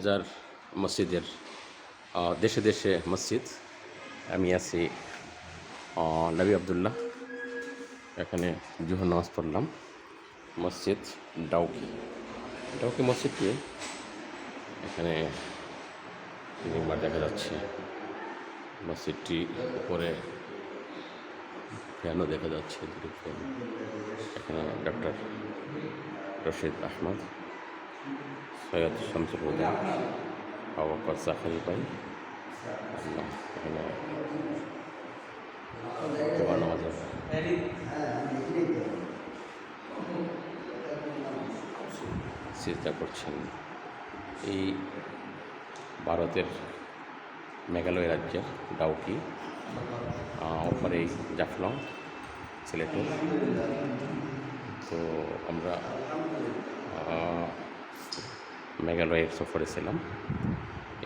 হাজার মসজিদের দেশে দেশে মসজিদ। আমি আছি নবী আবদুল্লাহ। এখানে জুহ নামাজ পড়লাম। মসজিদ ডাউকি। ডাউকি মসজিদটি এখানে নির্মাণ দেখা যাচ্ছে। মসজিদটি উপরে ফ্যানও দেখা যাচ্ছে এখানে ডক্টর রশিদ আহমদ। সৈয়দ শামসুল হুদা আবাকর জাফরি ভাই চিন্তা করছেন এই ভারতের মেঘালয় রাজ্যের ডাউকি ওপরে জাফলং, সিলেটে। তো আমরা আহ, মেঘালয়ের সফরে ছিলাম।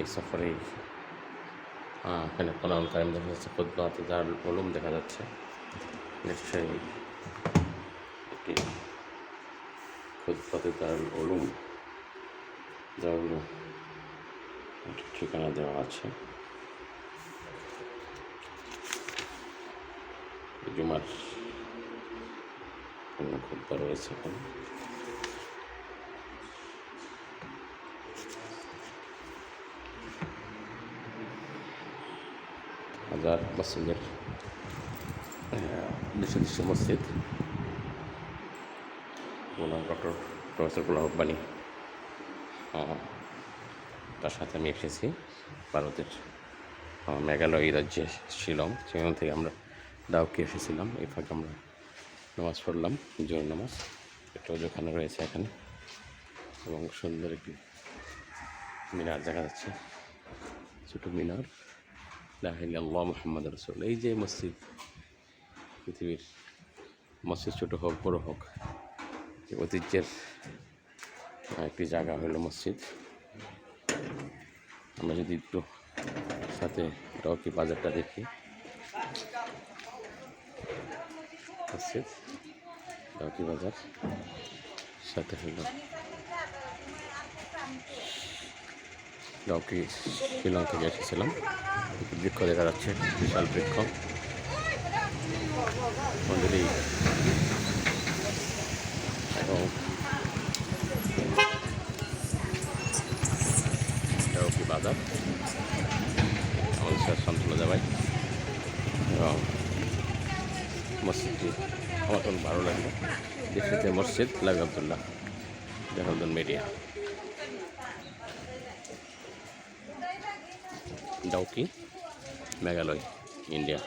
এই সফরে এখানে কোরআন কারিম দেখা যাচ্ছে খুদ্াতে যার ওলুম দেখা যাচ্ছে। নিশ্চয়ই একটি খুদ্াতে যার ওলুম একটি ঠিকানা দেওয়া আছে। জুমার কোনো রয়েছে এখানে। হাজার মসজিদের দেশে দেশে মসজিদ। গোলাম ডক্টর প্রফেসর গোলাম রব্বানি তার সাথে আমি এসেছি ভারতের মেঘালয় রাজ্যে শিলং, সেখান থেকে আমরা ডাউকে এসেছিলাম। এই ফাঁকে আমরা নামাজ পড়লাম জোর নামাজ। একটা যেখানে রয়েছে এখানে এবং সুন্দর একটি মিনার দেখা যাচ্ছে, ছোটো মিনার। আল্লাহ মোহাম্মদ রসুল এই যে মসজিদ, পৃথিবীর মসজিদ ছোটো হোক, বড়ো হোক ঐতিহ্যের একটি জায়গা হলো মসজিদ। আমরা যদি একটু সাথে রকি বাজারটা দেখি। মসজিদ রকি বাজার? সাথে হলো রকি শিলং থেকে এসেছিলাম। বৃক্ষ দেখা যাচ্ছে, বিশাল বৃক্ষ। এবং বাজার। যাবাই এবং মসজিদটি আমার খুব ভালো লাগবে দেশে মসজিদ লাগ আবদুল্লাহ মিডিয়া। ডাউকি মেঘালয় ইন্ডিয়া